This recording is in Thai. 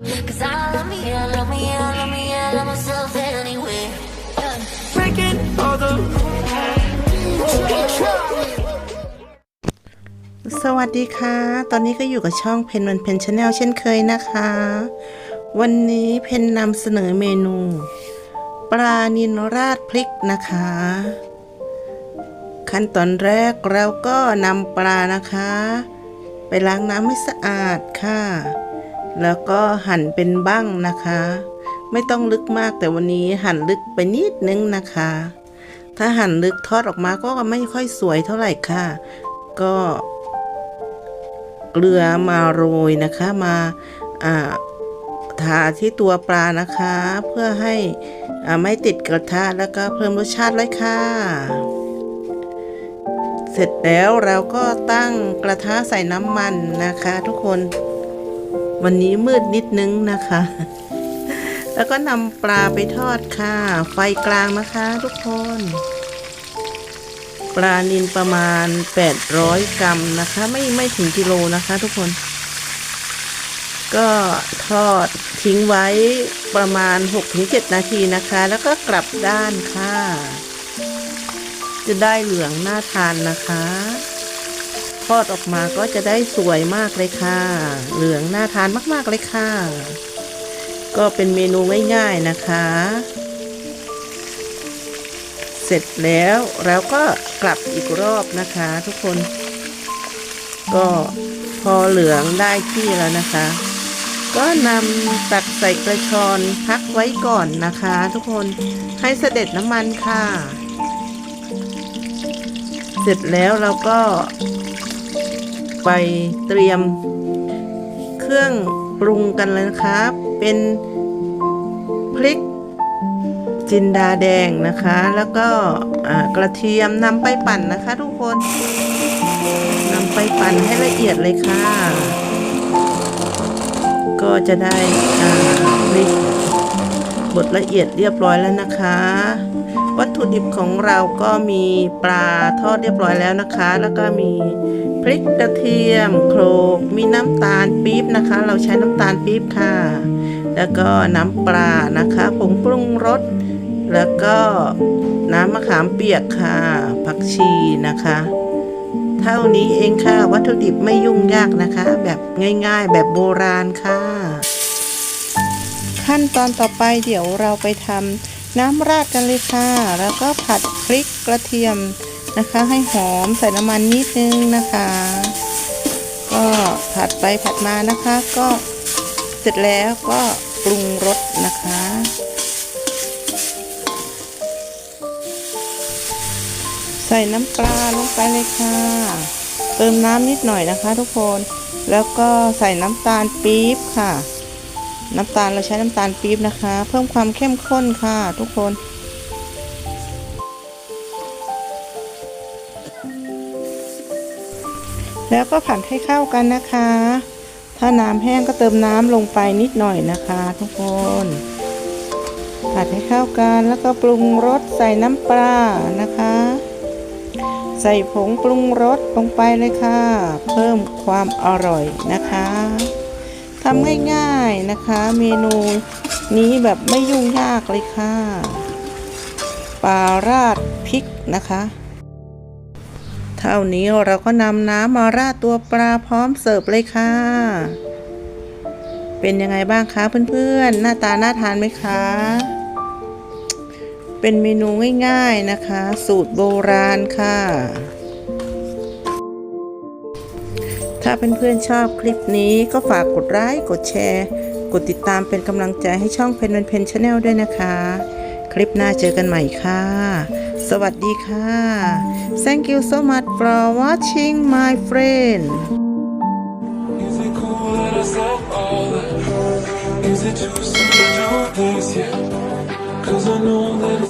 Cause I love me, I love me, I love me, I love myself anyway. Breaking all the สวัสดีค่ะ ตอนนี้ก็อยู่กับช่องเพนวันเพนชาแนลเช่นเคยนะคะ วันนี้เพนนำเสนอเมนู ปลานินราดพริกนะคะ ขั้นตอนแรกเราก็นำปลานะคะ ไปล้างน้ำให้สะอาดค่ะ แล้วก็หั่นเป็นบ้างนะคะ ไม่ต้องลึกมากแต่วันนี้หั่นลึกไปนิดนึงนะคะ ถ้าหั่นลึกทอดออกมาก็ไม่ค่อยสวยเท่าไหร่ค่ะ ก็เกลือมาโรยนะคะมาทาที่ตัวปลานะคะ เพื่อให้ไม่ติดกระทะแล้วก็เพิ่มรสชาติเลยค่ะ เสร็จแล้วเราก็ตั้งกระทะใส่น้ำมันนะคะทุกคน วันนี้มืดนิดนึงนะคะ แล้วก็นำปลาไปทอดค่ะ ไฟกลางนะคะทุกคน ปลานินประมาณ 800 กรัมนะคะ ไม่ไม่ถึงกิโลนะคะทุกคน ก็ทอดทิ้งไว้ประมาณ 6-7 นาทีนะคะ แล้วก็กลับด้านค่ะ จะได้เหลืองน่าทานนะคะ ทอดออกมาก็จะได้สวยมากเลยค่ะ เหลืองน่าทานมากๆเลยค่ะ ก็เป็นเมนูง่ายๆนะคะ เสร็จแล้วเราก็กลับอีกรอบนะคะทุกคน ก็พอเหลืองได้ที่แล้วนะคะ ก็นำตักใส่กระชอนพักไว้ก่อนนะคะ ทุกคนให้เสด็จน้ำมันค่ะ เสร็จแล้วเราก็ ไปเตรียมเครื่องปรุงกันเลยนะคะเป็นพริกจินดาแดงนะคะ แล้วก็กระเทียมนำไปปั่นนะคะทุกคนนำไปปั่นให้ละเอียดเลยค่ะ ก็จะได้พริกบดละเอียดเรียบร้อยแล้วนะคะ วัตถุดิบของเราก็มีปลาทอดเรียบร้อยแล้วนะคะ แล้วก็มีพริกกระเทียมโขลกมีน้ำตาลปี๊บนะคะ เราใช้น้ำตาลปี๊บค่ะ แล้วก็น้ำปลานะคะผงปรุงรสแล้วก็น้ำมะขามเปียกค่ะผักชีนะคะ เท่านี้เองค่ะ วัตถุดิบไม่ยุ่งยากนะคะ แบบง่ายๆ แบบโบราณค่ะ ขั้นตอนต่อไปเดี๋ยวเราไปทำ น้ำราดกันเลยค่ะ แล้วก็ผัดพริกกระเทียมนะคะ ให้หอมใส่น้ำมันนิดนึงนะคะ ก็ผัดไปผัดมานะคะ ก็เสร็จแล้วก็ปรุงรสนะคะ ใส่น้ำปลาลงไปเลยค่ะ เติมน้ำนิดหน่อยนะคะทุกคน แล้วก็ใส่น้ำตาลปี๊บค่ะ น้ำตาลเราใช้น้ำตาลปี๊บนะคะ เพิ่มความเข้มข้นค่ะ ทุกคน แล้วก็ผัดให้เข้ากันนะคะ ถ้าน้ำแห้งก็เติมน้ำลงไปนิดหน่อยนะคะ ทุกคน ผัดให้เข้ากันแล้วก็ปรุงรสใส่น้ำปลานะคะ ใส่ผงปรุงรสลงไปเลยค่ะ เพิ่มความอร่อยนะคะ ทำง่ายๆนะคะ เมนูนี้แบบไม่ยุ่งยากเลยค่ะปลาราดพริกนะคะเท่านี้เราก็นำน้ำมาราดตัวปลาพร้อมเสิร์ฟเลยค่ะ เป็นยังไงบ้างคะเพื่อนๆ หน้าตาน่าทานไหมคะ เป็นเมนูง่ายๆนะคะ สูตรโบราณค่ะาเพื่อนๆชอบคลิปนี้ก็ฝากกดไลค์กดแชร์ กดติดตามเป็นกำลังใจให้ช่องเพนเพนชาแนลด้วยนะคะ คลิปหน้าเจอกันใหม่ค่ะ สวัสดีค่ะ Thank you so much for watching my friend Is it cool that I said all that? Is it too soon to do this yet? Cause I know that